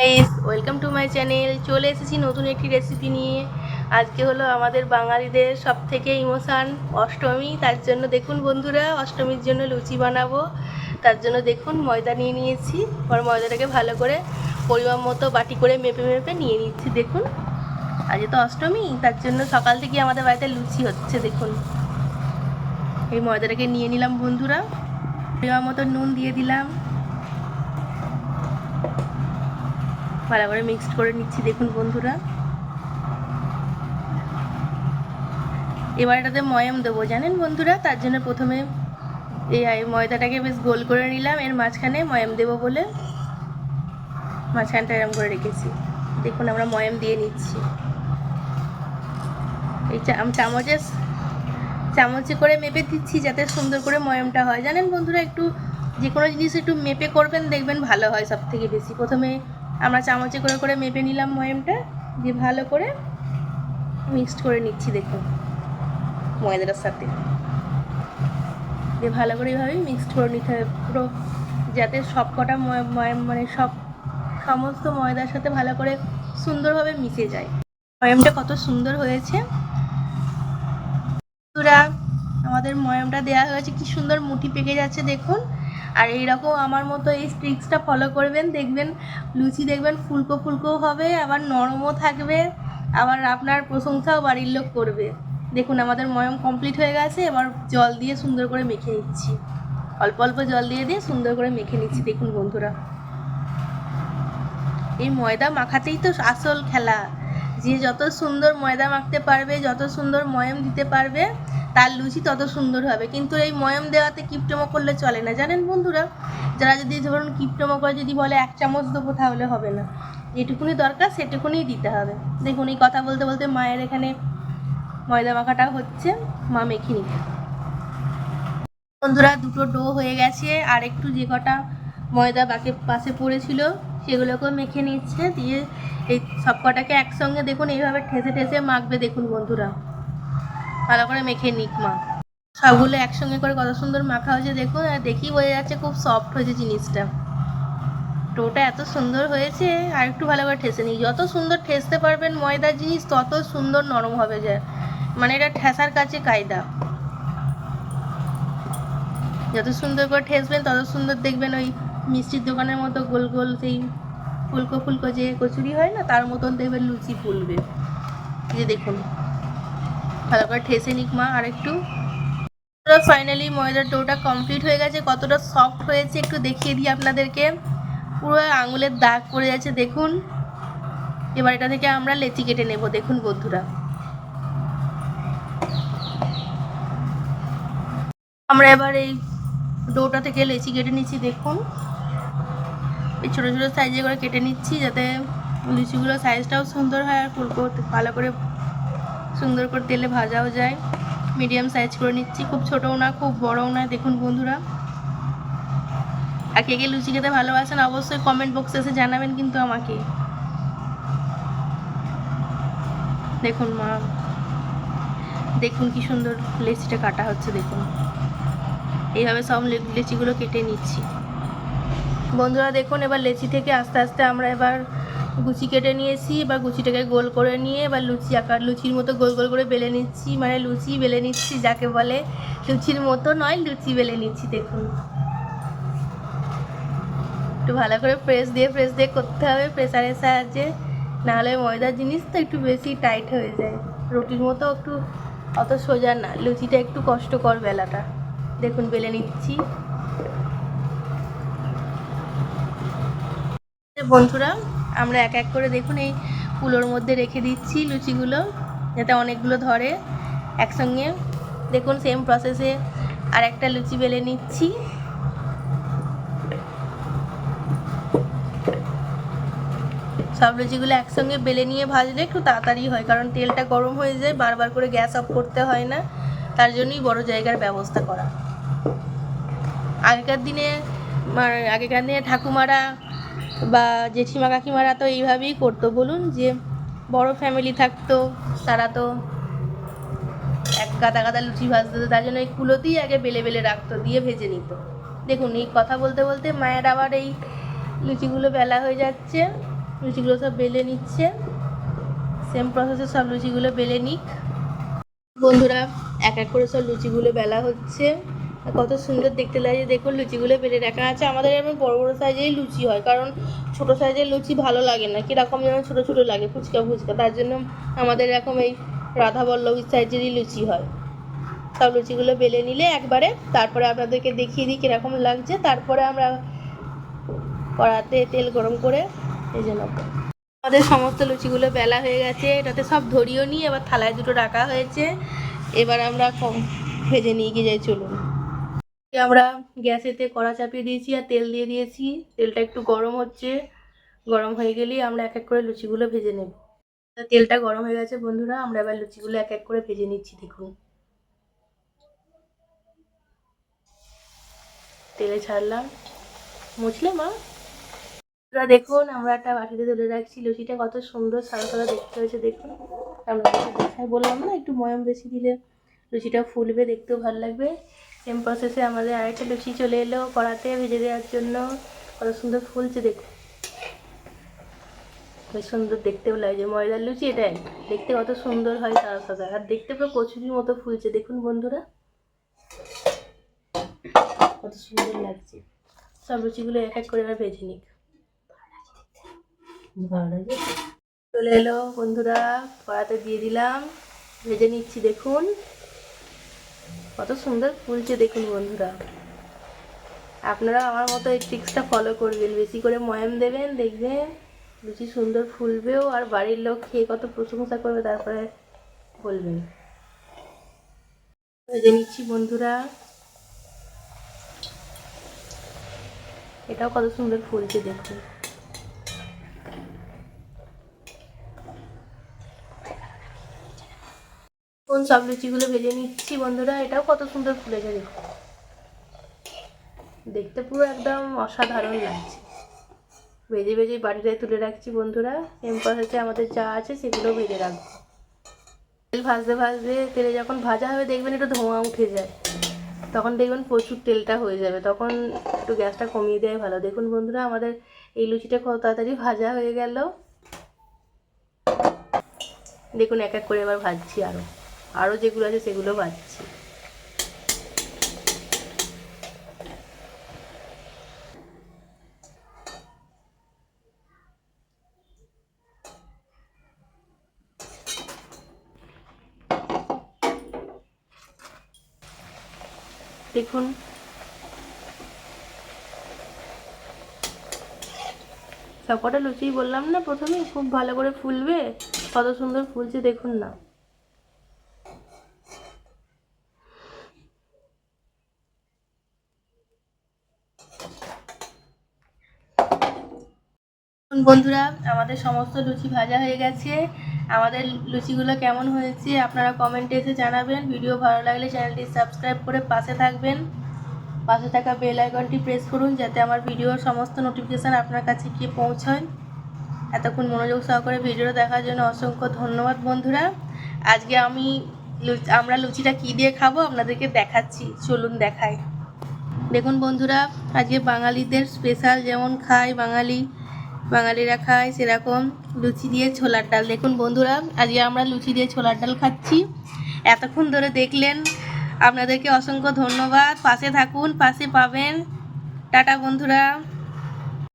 Guys welcome to my channel চলে এসেছি নতুন একটি রেসিপি নিয়ে। আজকে হলো আমাদের বাঙালিদের সব থেকে ইমোশান অষ্টমী। তার জন্য দেখুন বন্ধুরা, অষ্টমীর জন্য লুচি বানাবো। তার জন্য দেখুন ময়দা নিয়ে নিয়েছি। পর ময়দাটাকে ভালো করে পরিমাণ মতো বাটি করে মেপে মেপে নিয়ে নিচ্ছি, দেখুন। আজকে তো অষ্টমী, তার জন্য সকাল থেকে আমাদের বাড়িতে লুচি হচ্ছে, দেখুন। এই ময়দাটাকে নিয়ে নিলাম বন্ধুরা। পরিমাণ মতো নুন দিয়ে দিলাম। ভালো করে মিক্সড করে নিচ্ছি, দেখুন বন্ধুরা। এবার এটাতে ময়াম দেবো, জানেন বন্ধুরা? তার জন্য প্রথমে এই ময়দাটাকে বেশ গোল করে নিলাম, এর মাঝখানে ময়াম দেবো বলে। মাঝখানটা এরম করে রেখেছি। দেখুন আমরা ময়াম দিয়ে নিচ্ছি। এই চাম চামচে চামচে করে মেপে দিচ্ছি যাতে সুন্দর করে ময়ামটা হয়। জানেন বন্ধুরা, একটু যে কোনো জিনিস একটু মেপে করবেন, দেখবেন ভালো হয় সব থেকে বেশি। প্রথমে আমরা চামচে করে করে মেপে নিলাম ময়ামটা, দিয়ে ভালো করে মিক্সড করে নিচ্ছি দেখুন, ময়দাটার সাথে। দিয়ে ভালো করে এইভাবেই মিক্সড করে নিতে হবে পুরো, যাতে সব কটা মানে সব সমস্ত ময়দার সাথে ভালো করে সুন্দরভাবে মিশে যায়। ময়ামটা কত সুন্দর হয়েছে। আমাদের ময়ামটা দেওয়া হয়েছে, কি সুন্দর মুঠি পেকে যাচ্ছে দেখুন। আর এইরকম আমার মতো এই ট্রিক্সটা ফলো করবেন, দেখবেন লুচি দেখবেন ফুলকো ফুলকো হবে, আবার নরমও থাকবে, আবার আপনার প্রশংসাও বাড়ির লোক করবে। দেখুন, আমাদের ময়ম কমপ্লিট হয়ে গেছে, এবার জল দিয়ে সুন্দর করে মেখে নিচ্ছি। অল্প অল্প জল দিয়ে দিয়ে সুন্দর করে মেখে নিচ্ছি, দেখুন বন্ধুরা। এই ময়দা মাখাতেই তো আসল খেলা। যে যত সুন্দর ময়দা মাখতে পারবে, যত সুন্দর ময়ম দিতে পারবে তার লুচি তত সুন্দর হবে। কিন্তু এই ময়ম দেওয়াতে কিপটমো করলে চলে না। জানেন বন্ধুরা, যারা যদি ধরুন কিপটমো করে যদি বলে, এক চামচ দেবো তাহলে হবে না। যেটুকুনি দরকার সেটুকুনি দিতে হবে। দেখুন, এই কথা বলতে বলতে মায়ের এখানে ময়দা মাখাটা হচ্ছে, মা মেখে নিতে বন্ধুরা, দুটো ডো হয়ে গেছে, আর একটু যে কটা ময়দা বাকি পাশে পড়েছিল, সেগুলোকেও মেখে নিচ্ছে, দিয়ে এই সব কটাকে একসঙ্গে দেখুন, এইভাবে ঠেসে ঠেসে মাখবে। দেখুন বন্ধুরা ভালো করে মেখে নিক, মা। সবগুলো একসঙ্গে করে কত সুন্দর মাখা হয়েছে, দেখুন, আর দেখি বোঝা যাচ্ছে খুব সফট হয়েছে জিনিসটা। টোটা এত সুন্দর হয়েছে, আর একটু ভালো করে ঠেসে নিই যত সুন্দর ঠেসতে পারবেন ময়দার জিনিস, তত সুন্দর নরম হবে যায়। মানে এটা ঠেসার কাছে কায়দা। যত সুন্দর করে ঠেসবেন, তত সুন্দর দেখবেন ওই মিষ্টির দোকানের মতো গোল গোল সেই ফুলকো ফুলকো যে কচুরি হয় না, তার মতন দেখবেন লুচি ফুলবে। যে দেখুন। ভালো করে ঠেসে নিক মা আর একটু। ফাইনালি ময়দার ডোটা কমপ্লিট হয়ে গেছে, কতটা সফট হয়েছে একটু দেখিয়ে দিই আপনাদেরকে। পুরো আঙুলের দাগ পড়ে যাচ্ছে, দেখুন। এবার এটা থেকে আমরা লেচি কেটে নেব, দেখুন বন্ধুরা। আমরা এবার এই ডোটা থেকে লেচি কেটে নিচ্ছি, দেখুন। এই ছোটো ছোটো সাইজে করে কেটে নিচ্ছি, যাতে লুচিগুলোর সাইজটাও সুন্দর হয় আর ফুলকো ভালো করে সুন্দর করে তেলে ভাজাও যায়। মিডিয়াম সাইজ করে নিচ্ছি, খুব ছোটও না, খুব বড়ও না, দেখুন বন্ধুরা। আর কে কে লুচি খেতে ভালোবাসেন অবশ্যই কমেন্ট বক্সে এসে জানাবেন কিন্তু আমাকে। দেখুন মা, দেখুন কি সুন্দর লেচিটা কাটা হচ্ছে, দেখুন। এইভাবে সব লেচিগুলো কেটে নিচ্ছি। বন্ধুরা দেখুন, এবার লেচি থেকে আস্তে আস্তে আমরা এবার গুচি কেটে নিয়েছি, এবার গুচিটাকে গোল করে নিয়ে এবার লুচি আকার, লুচির মতো গোল গোল করে বেলে নিচ্ছি মানে লুচি বেলে নিচ্ছি, যাকে বলে লুচির মতো নয়, লুচি বেলে নিচ্ছি, দেখুন। একটু ভালো করে প্রেস দিয়ে প্রেস দিয়ে করতে হবে প্রেসারের সাহায্যে, নাহলে ময়দার জিনিস তো একটু বেশি টাইট হয়ে যায়। রুটির মতো একটু, অত সোজা না, লুচিটা একটু কষ্টকর বেলাটা। দেখুন, বেলে নিচ্ছি। বন্ধুরা আমরা এক এক করে দেখুন এই কুলোর মধ্যে রেখে দিচ্ছি লুচিগুলো, যাতে অনেকগুলো ধরে একসঙ্গে। দেখুন সেম প্রসেসে আর একটা লুচি বেলে নিচ্ছি। সব লুচিগুলো একসঙ্গে বেলে নিয়ে ভাজলে একটু তাড়াতাড়ি হয়, কারণ তেলটা গরম হয়ে যায়, বারবার করে গ্যাস অফ করতে হয় না। তার জন্যই বড় জায়গার ব্যবস্থা করা। আগেকার দিনে মানে আগেকার দিনে ঠাকুমারা বা জেঠিমা কাকিমারা তো এইভাবেই করতো। বলুন যে বড় ফ্যামিলি থাকতো, তারা তো এক গাদা গাদা লুচি ভাজতো, তার জন্য এই কুলোতেই আগে বেলে বেলে রাখতো, দিয়ে ভেজে নিত। দেখুন, এই কথা বলতে বলতে মায়ের আবার এই লুচিগুলো বেলা হয়ে যাচ্ছে, লুচিগুলো সব বেলে নিচ্ছে। সেম প্রসেসে সব লুচিগুলো বেলে নিক। বন্ধুরা, এক এক করে সব লুচিগুলো বেলা হচ্ছে। কত সুন্দর দেখতে লাগে দেখুন লুচিগুলো বেলে রাখা আছে। আমাদের এমন বড় বড় সাইজেই লুচি হয়, কারণ ছোট সাইজের লুচি ভালো লাগে না। কীরকম যেন ছোটো ছোটো লাগে ফুচকা ফুচকা। তার জন্য আমাদের এরকম এই রাধাবল্লভী সাইজেরই লুচি হয়। সব লুচিগুলো বেলে নিলে একবারে তারপরে আপনাদেরকে দেখিয়ে দিই কীরকম লাগছে। তারপরে আমরা কড়াতে তেল গরম করে ভেজে নেব। আমাদের সমস্ত লুচিগুলো বেলা হয়ে গেছে। এটাতে সব ধরিও নিই এবার থালায় দুটো রাখা হয়েছে। এবার আমরা ভেজে নিয়ে গিয়ে যাই, চলুন। আমরা গ্যাসেতে কড়া চাপিয়ে দিয়েছি আর তেল দিয়ে দিয়েছি। তেলটা একটু গরম হচ্ছে। গরম হয়ে গেলেই আমরা এক এক করে লুচিগুলো ভেজে নেব। তেলটা গরম হয়ে গেছে বন্ধুরা, আমরা এবার লুচিগুলো এক এক করে ভেজে নিচ্ছি, দেখুন। তেলে ছাড়লাম। মুছলে, মা? দেখুন, আমরা একটা বাটিতে তুলে রাখছি। লুচিটা কত সুন্দর সাদা সাদা দেখতে হয়েছে, দেখুন। আমরা দেখাই বললাম না, একটু ময়ম বেশি দিলে লুচিটা ফুলবে, দেখতেও ভালো লাগবে। সেম প্রসেসে আমাদের আরেকটা লুচি চলে এলো কড়াতে ভেজে দেওয়ার জন্য। কত সুন্দর ফুলছে দেখুন বেশ সুন্দর দেখতেও লাগছে। ময়দার লুচি এটাই। দেখতে কত সুন্দর হয় সাদা সাদা আর দেখতে পুরো কচুরির মতো ফুলছে। দেখুন বন্ধুরা। কত সুন্দর লাগছে। সব লুচিগুলো এক এক করে এবার ভেজে নিক। চলে এলো বন্ধুরা। কড়াতে দিয়ে দিলাম। ভেজে নিচ্ছি, দেখুন। কত সুন্দর ফুলছে দেখুন বন্ধুরা। আপনারা আমার মতো এই ট্রিক্সটা ফলো করবেন। বেশি করে ময়াম দেবেন, দেখবেন লুচি সুন্দর ফুলবেও আর বাড়ির লোক খেয়ে কত প্রশংসা করবে, তারপরে বলবেন। ভেজে নিচ্ছি বন্ধুরা। এটাও কত সুন্দর ফুলছে দেখুন। কোন সব লুচিগুলো ভেজে নিচ্ছি বন্ধুরা, এটাও কত সুন্দর ফুলেছে দেখুন দেখতে পুরো একদম অসাধারণ লাগছে। ভেজে ভেজে বাড়িটায় তুলে রাখছি বন্ধুরা প্রসেসে আমাদের যা আছে সেগুলো ভেজে রাখব। তেল ভাজতে ভাজতে, তেলে যখন ভাজা হবে দেখবেন একটু ধোঁয়া উঠে যায়। তখন দেখবেন প্রচুর তেলটা হয়ে যাবে। তখন একটু গ্যাসটা কমিয়ে দেওয়াই ভালো। দেখুন বন্ধুরা, আমাদের এই লুচিটা কত তাড়াতাড়ি ভাজা হয়ে গেল। দেখুন এক এক করে এবার ভাজছি আরও আরও যেগুলো আছে সেগুলো ভাজছি দেখুন। সবকটা লুচি বললাম না প্রথমে? খুব ভালো করে ফুলবে। কত সুন্দর ফুলছে দেখুন না। বন্ধুরা, আমাদের সমস্ত লুচি ভাজা হয়ে গেছে। আমাদের লুচিগুলো কেমন হয়েছে আপনারা কমেন্টে এসে জানাবেন। ভিডিও ভালো লাগলে চ্যানেলটি সাবস্ক্রাইব করে পাশে থাকবেন। পাশে থাকা বেল আইকনটি প্রেস করুন যাতে আমার ভিডিওর সমস্ত নোটিফিকেশান আপনার কাছে গিয়ে পৌঁছায়। এতক্ষণ মনোযোগ সহকারে ভিডিও দেখার জন্য অসংখ্য ধন্যবাদ বন্ধুরা। আজকে আমি আমরা লুচিটা কী দিয়ে খাব আপনাদেরকে দেখাচ্ছি। চলুন দেখাই। দেখুন বন্ধুরা, আজকে বাঙালিদের স্পেশাল যেমন খায় বাঙালি বাঙালিরা খায় সেরকম লুচি দিয়ে ছোলার ডাল। দেখুন বন্ধুরা, আজকে আমরা লুচি দিয়ে ছোলার ডাল খাচ্ছি। এতক্ষণ ধরে দেখলেন, আপনাদেরকে অসংখ্য ধন্যবাদ। পাশে থাকুন, পাশে পাবেন। টাটা বন্ধুরা।